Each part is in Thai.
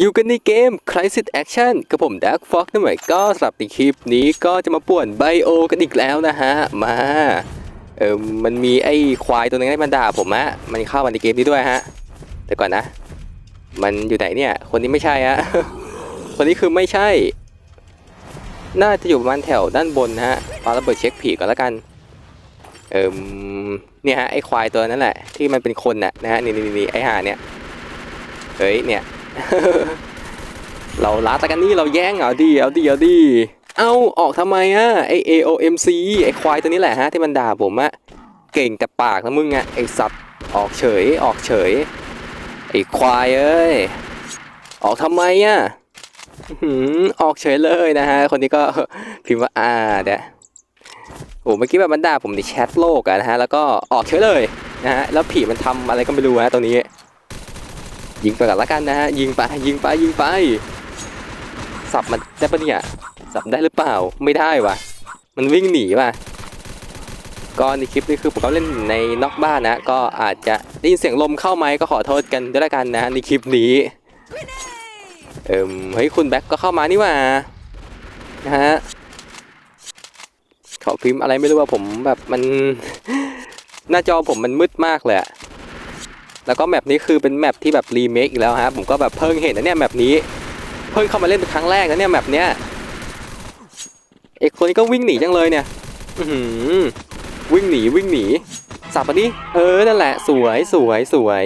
อยู่กันในเกม Crisis Action กับผม Dark Fox นั่นหมายก็สำหรับในคลิปนี้ก็จะมาป่วนไบโอกันอีกแล้วนะฮะ มาเออมันมีไอ้ควายตัวนึงให้มันด่าผมอะมันเข้ามาในเกมนี้ด้วยฮะ แต่ก่อนนะ มันอยู่ไหนเนี่ย คนนี้ไม่ใช่ฮะ คนนี้คือไม่ใช่ น่าจะอยู่ประมาณแถวด้านบนนะฮะปาระเบิดเช็คผีก่อนแล้วกัน เอิมเนี่ยฮะไอ้ควายตัวนั้นแหละที่มันเป็นคนน่ะนะฮะนี่นี่นี่ไอ้ห่าเนี่ยเฮ้ยเนี่ย เราล้าตะกันนี่เราแย่งเอาดิเอาดิเอาดิเอาออกทำไมอะไอ AOMC ไอควายตัวนี้แหละฮะที่มันด่าผมอะเก่งแต่ปากนะมึงอะไอสัตว์ออกเฉยออกเฉยไอควายเอ้ยออกทำไมอะออหืออกเฉยเลยนะฮะคนนี้ก็พิมพ์ว่าอ่าเดี๋ยวโอ้เมื่อกี้แบบมันด่าผมในแชทโลกอะนะฮะแล้วก็ออกเฉยเลยนะฮะแล้วผีมันทำอะไรก็ไม่รู้ฮะตรงนี้ ยิงไปก่อนละกันนะฮะยิงไปยิงไปยิงไป สับมันได้ปะเนี่ยสับได้หรือเปล่าไม่ได้วะมันวิ่งหนีว่ะก็ในคลิปนี้คือผมก็เล่นในนอกบ้านนะ ก็อาจจะได้ยินเสียงลมเข้าไหมก็ขอโทษกันด้วยละกันนะในคลิปนี้เอิมเฮ้ยคุณแบ็คก็เข้ามานี่ว่านะฮะเขาพิมพ์อะไรไม่รู้ว่าผมแบบมัน หน้าจอผมมันมืดมากเลยอะ แล้วก็แมปนี้คือเป็นแมปที่แบบรีเมคอีกแล้วฮะผมก็แบบเพิ่งเห็นนะเนี่ยแมปนี้ เพิ่งเข้ามาเล่นเป็นครั้งแรกนะเนี่ยแมปเนี้ยเอกคนนี้ก็วิ่งหนีจังเลยเนี่ยวิ่งหนีวิ่งหนีสับมาดิเออนั่นแหละ สวยสวยสวย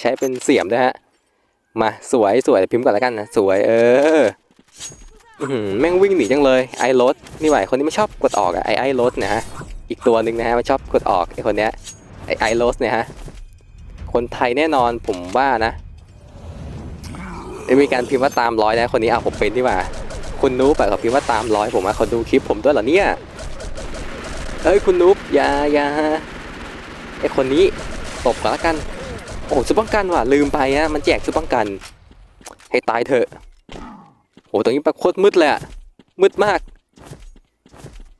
ใช้เป็นเสียมนะฮะมาสวยสวยพิมพ์ก่อนแล้วกันนะสวยเอออื้อหือแม่งวิ่งหนีจังเลยไอรถนี่ไหวคนนี้ไม่ชอบกดออกอะไอไอรถนะฮะอีกตัวหนึ่งนะฮะมันชอบกดออกไอคนเนี้ยไอไอรถเนี่ยฮะ คนไทยแน่นอนผมว่านะไม่มีการพิมพ์ว่าตามร้อยนะคนนี้เอาผมเป็นดีกว่าคุณนูบอะเขาพิมพ์ว่าตามร้อยผมอะเขาดูคลิปผมด้วยเหรอเนี่ยเอ้ยคุณนูบอย่าอย่าไอคนนี้ตบก่อนละกันโอ้ชุดป้องกันว่ะลืมไปอะมันแจกชุดป้องกัน ให้ตายเถอะโอ้ตรงนี้ปะโคตรมืดเลยอะมืดมาก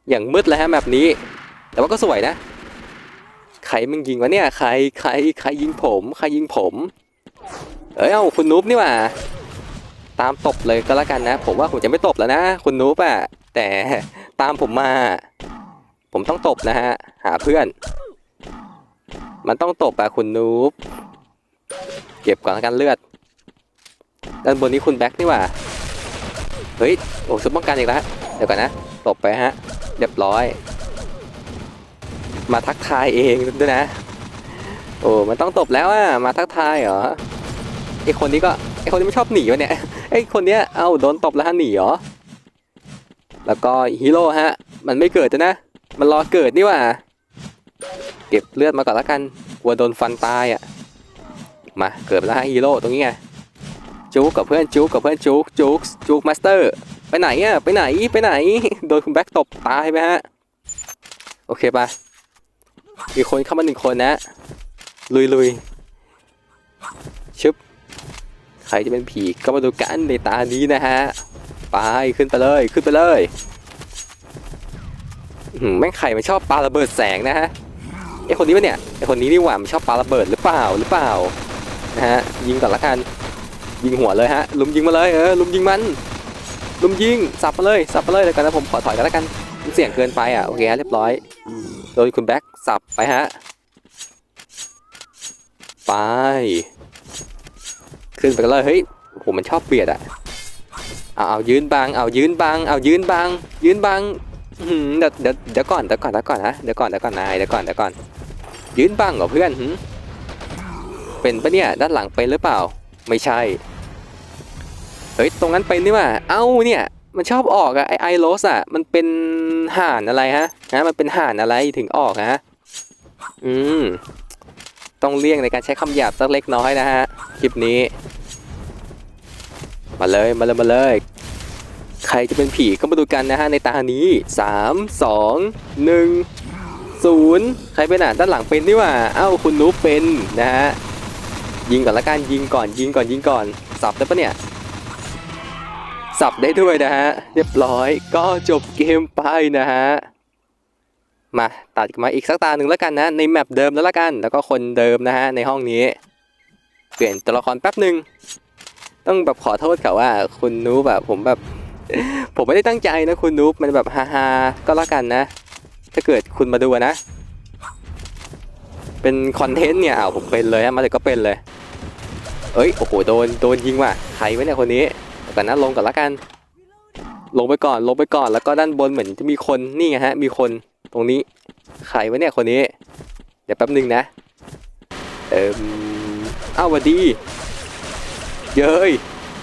อย่างมืดเลยฮะแบบนี้ แต่ว่าก็สวยนะ ใครมึงยิงวะเนี่ย ใครใครใครยิงผม ใครยิงผม เอ้ยเอาคุณนูบนี่ว่า ตามตบเลยก็แล้วกันนะ ผมว่าผมจะไม่ตบแล้วนะ คุณนูบอะแต่ตามผมมา ผมต้องตบนะฮะ หาเพื่อน มันต้องตบอะคุณนูบเก็บก่อนแล้วกันเลือด ด้านบนนี้คุณแบ็คนี่ว่า เฮ้ย โอ้ชุดป้องกันอีกแล้ว เดี๋ยวก่อนนะ ตบไปฮะ เรียบร้อย มาทักทายเองด้วยนะ โอ้มันต้องตบแล้วอะมาทักทายเหรอไอคนนี้ก็ไอคนนี้ไม่ชอบหนีวะเนี่ยไอคนเนี้ยเอ้าโดนตบแล้วฮะหนีเหรอแล้วก็ฮีโร่ฮะ มันไม่เกิดจะนะ มันรอเกิดนี่ว่า เก็บเลือดมาก่อนละกันกลัวโดนฟันตายอะมาเกิดแล้วฮะฮีโร่ตรงนี้ไงจุกกับเพื่อนจุกกับเพื่อนจุกจุกจุกมาสเตอร์ไปไหนอะไปไหนไปไหนโดนคุณแบ็คตบตายไหมฮะ โอเคปะ มีคนเข้ามาหนึ่งคนนะ ลุยลุยชึบ ใครจะเป็นผีก็มาดูกันในตานี้นะฮะ ไปขึ้นไปเลยขึ้นไปเลยแม่งไข่มันชอบปลาระเบิดแสงนะฮะไอคนนี้ปะเนี่ยไอคนนี้นี่หว่ามันชอบปลาระเบิดหรือเปล่าหรือเปล่านะฮะยิงก่อนละกันยิงหัวเลยฮะลุมยิงมาเลยเออลุมยิงมันลุมยิงสับมาเลยสับมาเลยแล้วกันนะผมขอถอยกันแล้วกันมันเสี่ยงเกินไปอะโอเคฮะเรียบร้อย โดยคุณแบ็คสับไปฮะ ไป ขึ้นไปกันเลย เฮ้ยโหมันชอบเบียดอะเอาเอายืนบัง เอายืนบัง เอายืนบัง ยืนบังเดี๋ยวเดี๋ยวเดี๋ยวก่อนเดี๋ยวก่อนเดี๋ยวก่อนนะเดี๋ยวก่อนเดี๋ยวก่อนนายเดี๋ยวก่อนเดี๋ยวก่อน ยืนบังเหรอเพื่อนเป็นปะเนี่ยด้านหลังเป็นหรือเปล่า ไม่ใช่ เฮ้ยตรงนั้นเป็นนี่ว่าเอ้าเนี่ย มันชอบออกอะไอไอโรสอะมันเป็นห่านอะไรฮะฮะมันเป็นห่านอะไรถึงออกฮะอืมต้องเลี่ยงในการใช้คำหยาบสักเล็กน้อยนะฮะคลิปนี้ มาเลยมาเลยมาเลย ใครจะเป็นผีก็มาดูกันนะฮะในตานี้สามสองหนึ่งศูนย์ใครเป็นอะด้านหลังเป็นนี่ว่าเอ้าคุณนูเป็นนะฮะยิงก่อนละกันยิงก่อนยิงก่อนยิงก่อนสับได้ปะเนี่ย สับได้ด้วยนะฮะ เรียบร้อยก็จบเกมไปนะฮะ มาตัดมาอีกสักตาหนึ่งแล้วกันนะ ในแมปเดิมแล้วละกัน แล้วก็คนเดิมนะฮะ ในห้องนี้ เปลี่ยนตัวละครแป๊บหนึ่งต้องแบบขอโทษกับว่า คุณนูแบบผมแบบ ผมไม่ได้ตั้งใจนะคุณนูบมันแบบฮาๆก็แล้วกันนะ ถ้าเกิดคุณมาดูนะ เป็นคอนเทนต์เนี่ยอ้าวผมเป็นเลยฮะมาเลยก็เป็นเลย เอ้ยโอ้โหโดนโดนยิงว่ะใครวะเนี่ยคนนี้ แต่นั้นลงก่อนละกัน ลงไปก่อนลงไปก่อนแล้วก็ด้านบนเหมือนจะมีคนนี่ไงฮะ มีคนตรงนี้ใครวะเนี่ยคนนี้ เดี๋ยวแป๊บนึงนะ เอิมอ้าววัดี เย้ย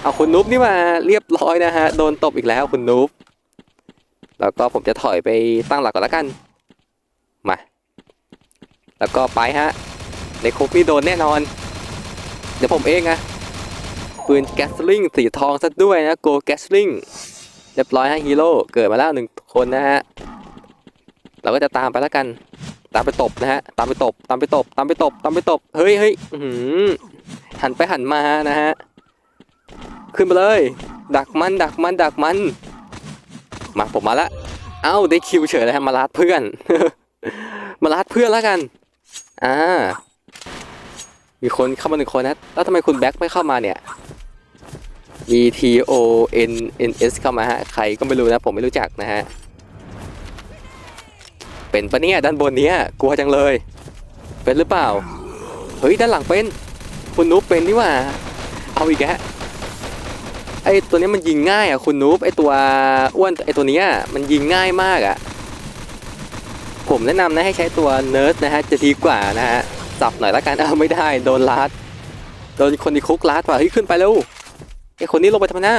เอาคุณนุ๊บนี่มาเรียบร้อยนะฮะโดนตบอีกแล้วคุณนุ๊บแล้วก็ผมจะถอยไปตั้งหลักก่อนละกันมาแล้วก็ไปฮะในคุกนี่โดนแน่นอน เดี๋ยวผมเองอะ ปืนแก๊สลิงสีทองซะด้วยนะโกแก๊สลิงเรียบร้อยฮะฮีโร่เกิดมาแล้วหนึ่งคนนะฮะเราก็จะตามไปแล้วกัน ตามไปตบนะฮะตามไปตบตามไปตบตามไปตบตามไปตบเฮ้ยเฮ้ยหือหันไปหันมานะฮะขึ้นไปเลย ดักมันดักมันดักมัน มาผมมาละเอ้าได้คิวเฉยเลยฮะมาลัดเพื่อน มาลัดเพื่อนแล้วกันอ่ามีคนเข้ามาหนึ่งคนนะแล้วทำไมคุณแบ็คไม่เข้ามาเนี่ย E T O N N S เข้ามาฮะ ใครก็ไม่รู้นะ ผมไม่รู้จักนะฮะ เป็นปะเนี่ยด้านบนเนี้ยกลัวจังเลย เป็นหรือเปล่า เฮ้ย ด้านหลังเป็น คุณนุ๊ปเป็นนี่ว่า เอาอีกแล้วไอตัวนี้มันยิงง่ายอะคุณนุ๊ปไอตัวอ้วนไอตัวเนี้ยมันยิงง่ายมากอะ ผมแนะนำนะให้ใช้ตัวเนิร์ดนะฮะ จะดีกว่านะฮะสับหน่อยละกันเอาไม่ได้โดนลัดโดนคนที่คุกลัดว่ะเฮ้ยขึ้นไปเร็ว ไอคนนี้ลงไปทำหน้า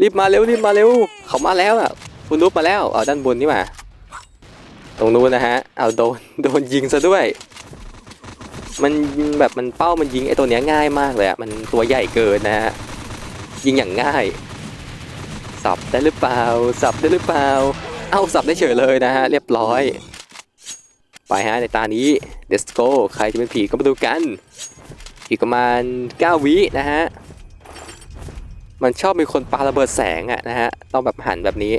รีบมาเร็วรีบมาเร็ว เขามาแล้วอะคุณนุ๊ปมาแล้วเอาด้านบนนี่หว่าตรงนู้นนะฮะเอาโดนโดนยิงซะด้วย มันแบบมันเป้ามันยิงไอตัวเนี้ยง่ายมากเลยอะมันตัวใหญ่เกินนะฮะยิงอย่างง่ายสับได้หรือเปล่าสับได้หรือเปล่า เอาสับได้เฉยเลยนะฮะเรียบร้อย ไปฮะในตานี้เดสโกใครจะเป็นผีก็มาดูกันอีกประมาณ 9 วินะฮะ มันชอบมีคนปาระเบิดแสงอะนะฮะต้องแบบหันแบบนี้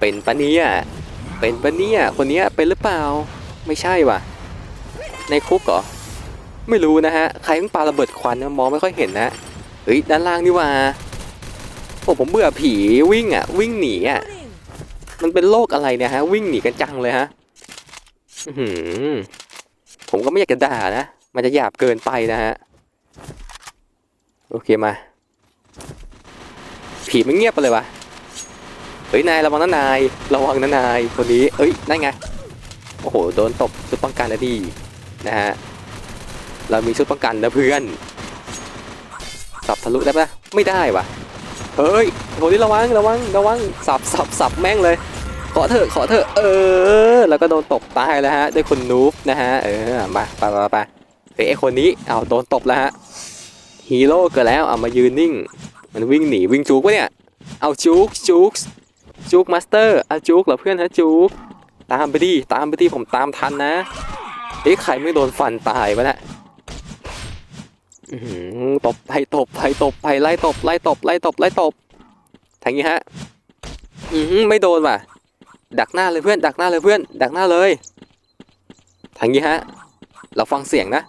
เป็นปะเนี่ยเป็นปะเนี่ยคนนี้เป็นหรือเปล่าไม่ใช่ว่ะ ในคุกเหรอไม่รู้นะฮะใครเพิ่งปาระเบิดควันมองไม่ค่อยเห็นนะเฮ้ยด้านล่างนี่ว่าโอ้ผมเบื่อผีวิ่งอะวิ่งหนีอะมันเป็นโรคอะไรเนี่ยฮะ วิ่งหนีกันจังเลยฮะอืผมก็ไม่อยากจะด่านะ มันจะหยาบเกินไปนะฮะ โอเคมา ผีมันเงียบไปเลยวะเฮ้ยนายระวังนะนายระวังนะนายคนนี้เอ้ยนั่นไงโอ้โหโดนตบชุดป้องกันนะดีนะฮะเรามีชุดป้องกันนะเพื่อนสับทะลุได้ปะไม่ได้วะเฮ้ยคนนี้ระวังระวังระวังสับสับสับแม่งเลยขอเถอะขอเถอะเออ แล้วก็โดนตบตายแล้วฮะด้วยคนนูบนะฮะเออมาไปไปไปเฮ้ยคนนี้เอาโดนตบแล้วฮะฮีโร่เกิดแล้วเอามายืนนิ่ง มันวิ่งหนีวิ่งจูกวะเนี่ย เอาจูกจูกจุกมาสเตอร์เอาจุกเหรอเพื่อนฮะจุกตามไปดิตามไปดิผมตามทันนะ เอ๊ะใครไม่โดนฟันตายวะเนี่ยอื้อหือตบไปตบไปตบไปไล่ตบไล่ตบไล่ตบไล่ตบทางนี้ฮะอือหือไม่โดนว่ะ ดักหน้าเลยเพื่อน ดักหน้าเลยเพื่อน ดักหน้าเลยทางนี้ฮะ เราฟังเสียงนะ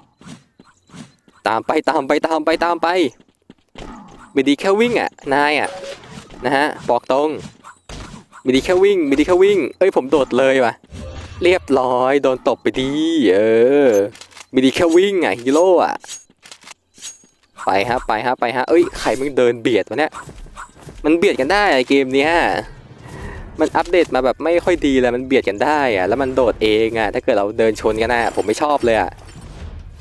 ตามไปตามไปตามไปตามไป ม่ดีแค่วิ่งอะนายอะนะฮะบอกตรงมีดีแค่วิ่งมีดีแค่วิ่ง เอ้ยผมโดดเลยว่ะ เรียบร้อยโดนตบไปดีเออมีดีแค่วิ่งไงฮีโร่อะไปฮะไปฮะไปฮะเอ้ยใครมึงเดินเบียดวะเนี่ยมันเบียดกันได้อเกมเนี้ยมันอัปเดตมาแบบไม่ค่อยดีเลยมันเบียดกันได้อะแล้วมันโดดเองอะถ้าเกิดเราเดินชนกันนะผมไม่ชอบเลยอะ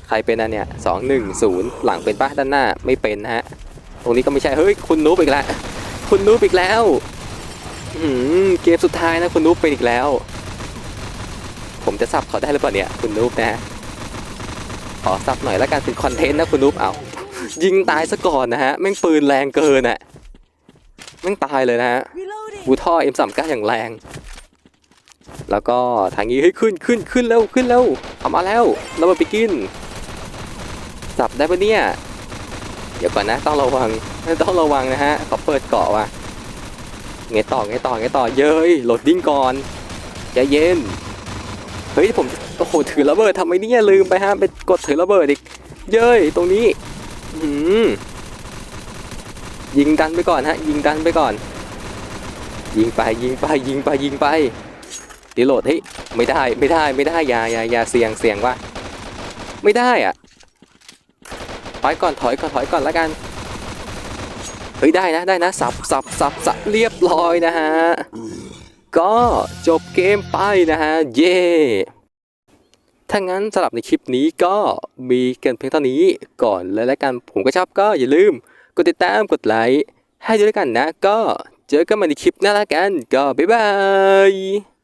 ใครเป็นอันเนี่ยสองหนึ่งศูนย์หลังเป็นปะด้านหน้าไม่เป็นนะฮะ ตรงนี้ก็ไม่ใช่ เฮ้ย คุณนูบอีกแล้ว คุณนูบอีกแล้วอืมเกมสุดท้ายนะ คุณนูบเป็นอีกแล้ว ผมจะสับเขาได้หรือเปล่าเนี่ย คุณนูบนะ ขอสับหน่อยแล้วกันเป็นคอนเทนต์นะคุณนูบเอา ยิงตายซะก่อนนะฮะ แม่งปืนแรงเกินอะแม่งตายเลยนะฮะ Reloading. บูท่อ M39 อย่างแรง แล้วก็ทางนี้เฮ้ยขึ้นขึ้นขึ้นเร็วขึ้นเร็วเข้ามาแล้วเรามาไปกิน สับได้ปะเนี่ย เดี๋ยวก่อนนะต้องระวังต้องระวังนะฮะเขาเปิดเกาะว่ะไงต่อไงต่อไงต่อเย้ยโหลดดิ้งก่อนใจเย็นเฮ้ยผมโอ้โหถือระเบิดทำไมเนี่ยลืมไปฮะไปกดถือระเบิดอีก เย้ยตรงนี้หืมยิงดันไปก่อนฮะ ยิงดันไปก่อน ยิงไปยิงไปยิงไปยิงไปรีโหลดเฮ้ยไม่ได้ไม่ได้ไม่ได้ยายายาเสี่ยงเสี่ยงว่ะไม่ได้อะ อยก่อนถอยก่อนถอยก่อนแล้วกัน เฮ้ยได้นะได้นะสับสับสับสับเรียบร้อยนะฮะ ก็จบเกมไปนะฮะ เย่ถ้างั้นสำหรับในคลิปนี้ก็มีกันเพียงเท่านี้ก่อนเลยแล้วกันผมก็ชอบก็อย่าลืม กดติดตามกดไลค์ให้ด้วยกันนะ ก็เจอกันใหม่ในคลิปหน้าละกันก็บ๊ายบาย